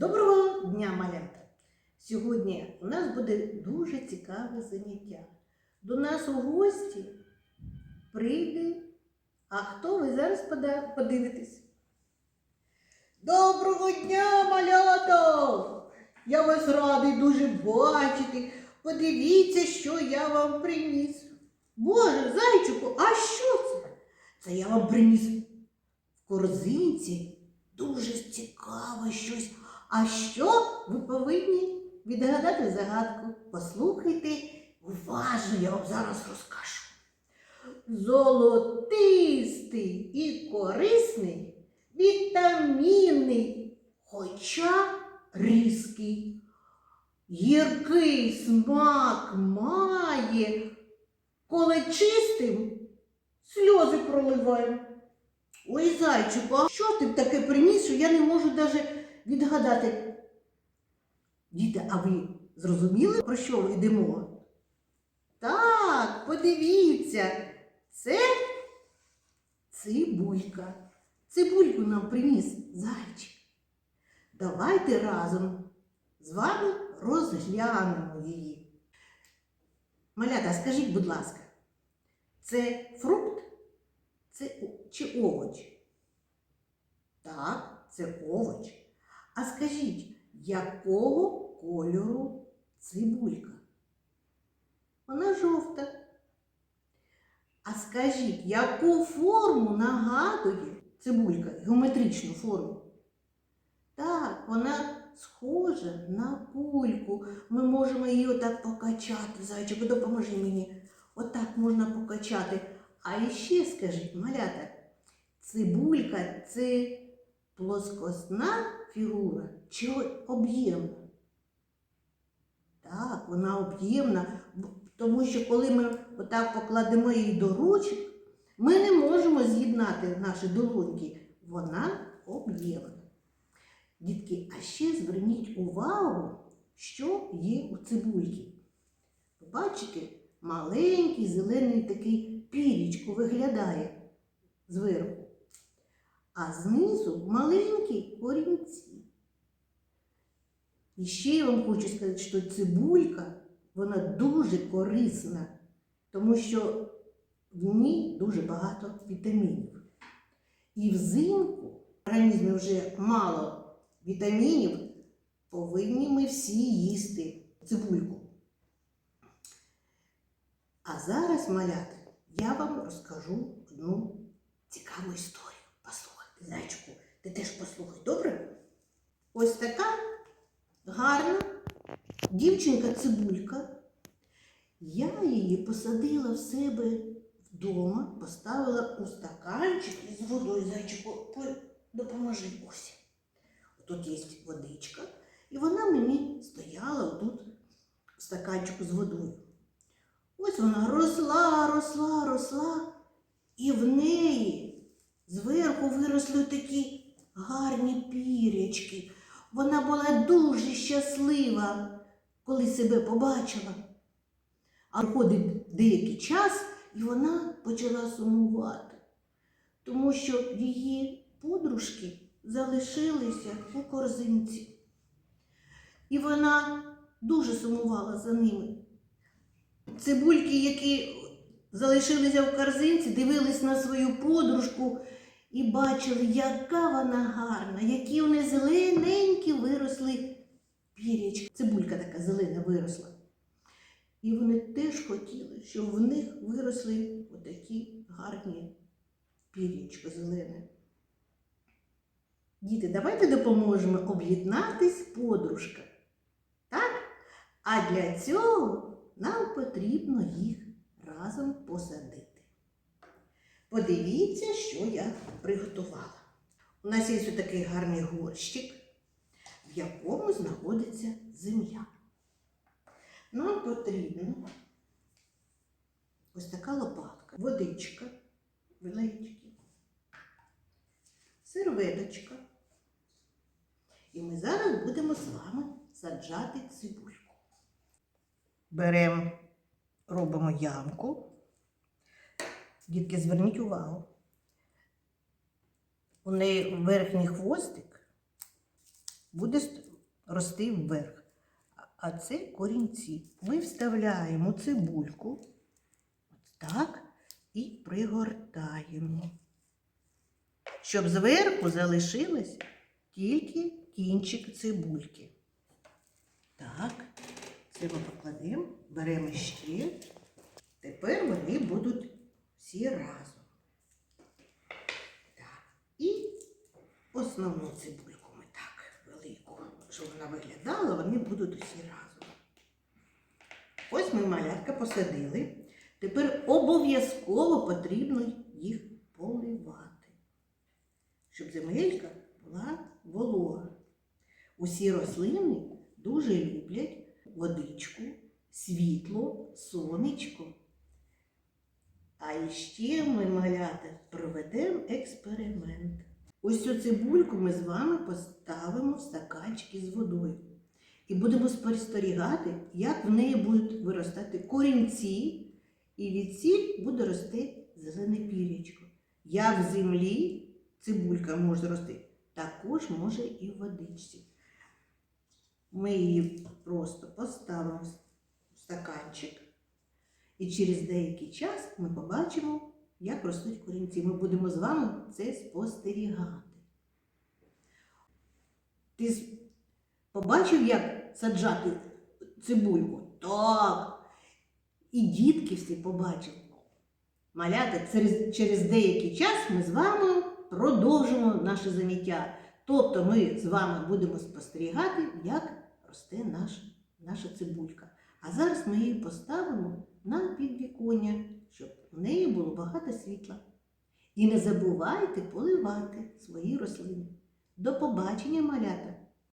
Доброго дня, малята! Сьогодні у нас буде дуже цікаве заняття. До нас у гості прийде. А хто ви зараз подивитесь? Доброго дня, малята! Я вас радий дуже бачити. Подивіться, що я вам приніс. Боже, зайчику, а що це? Це я вам приніс в корзинці дуже цікаве щось. А що ви повинні відгадати загадку? Послухайте уважно, я вам зараз розкажу. Золотистий і корисний, вітамінний, хоча різкий. Гіркий смак має, коли чистим сльози проливаємо. Ой, зайчику, а що ти таке приніс, що я не можу навіть відгадати? Діти, а ви зрозуміли, про що йдемо? Так, подивіться, це цибулька. Цибульку нам приніс зайчик. Давайте разом з вами розглянемо її. Малята, скажіть, будь ласка, це фрукт це чи овоч? Так, це овоч. А скажіть, якого кольору цибулька? Вона жовта. А скажіть, яку форму нагадує цибулька? Геометричну форму? Так, вона схожа на пульку. Ми можемо її отак покачати. Зайчику, допоможи мені. Отак можна покачати. А ще скажіть, малята, цибулька це плоскосна фігура чи об'ємна? Так, вона об'ємна, тому що коли ми отак покладемо її до ручок, ми не можемо з'єднати наші долоньки. Вона об'ємна. Дітки, а ще зверніть увагу, що є у цибульки. Ви Бачите, маленький зелений такий пірічко виглядає зверху, а знизу маленькі корінці. І ще я вам хочу сказати, що цибулька вона дуже корисна, тому що в ній дуже багато вітамінів. І взимку в організмі вже мало вітамінів, повинні ми всі їсти цибульку. А зараз, малята, я вам розкажу одну цікаву історію. Зайчику, ти теж послухай, добре? Ось така гарна дівчинка-цибулька. Я її посадила в себе вдома, поставила у стаканчик із водою. Зайчику, допоможи ось. Тут є водичка, і вона мені стояла отут в стаканчику з водою. Ось вона росла, росла, росла, і в неї зверху виросли такі гарні пірячки. Вона була дуже щаслива, коли себе побачила. А проходить деякий час, і вона почала сумувати, тому що її подружки залишилися у корзинці. І вона дуже сумувала за ними. Цибульки, які залишилися в корзинці, дивились на свою подружку і бачили, яка вона гарна, які вони зелененькі виросли пірячки. Цибулька така зелена виросла. І вони теж хотіли, щоб в них виросли отакі гарні пірячка зелене. Діти, давайте допоможемо об'єднатись подружка. Так? А для цього нам потрібно їх разом посадити. Подивіться, що я приготувала. У нас є ось такий гарний горщик, в якому знаходиться земля. Нам потрібно ось така лопатка, водичка, велички, серветочка. І ми зараз будемо з вами саджати цибульку. Беремо, робимо ямку. Дітки, зверніть увагу. У неї верхній хвостик буде рости вверх. А- це корінці. Ми вставляємо цибульку так і пригортаємо. Щоб зверху залишилось тільки кінчик цибульки. Так, це ми покладемо, беремо ще. Тепер вони будуть всі разом. Так. І основну цибульку ми так, велику, щоб вона виглядала, вони будуть усі разом. Ось ми малятка посадили. Тепер обов'язково потрібно їх поливати, щоб земелька була волога. Усі рослини дуже люблять водичку, світло, сонечко. А ще ми, малята, проведемо експеримент. Ось цю цибульку ми з вами поставимо в стаканчики з водою. І будемо спостерігати, як в неї будуть виростати корінці, і від сіль буде рости зелене пірячко. Як в землі цибулька може рости, також може і в водичці. Ми її просто поставимо в стаканчик, і через деякий час ми побачимо, як ростуть корінці. Ми будемо з вами це спостерігати. Ти побачив, як саджати цибульку? Так. І дітки всі побачили. Малята, через, через деякий час ми з вами продовжимо наше заняття. Тобто ми з вами будемо спостерігати, як росте наш, наша цибулька. А зараз ми її поставимо на підвіконня, щоб в неї було багато світла. І не забувайте поливати свої рослини. До побачення, малята!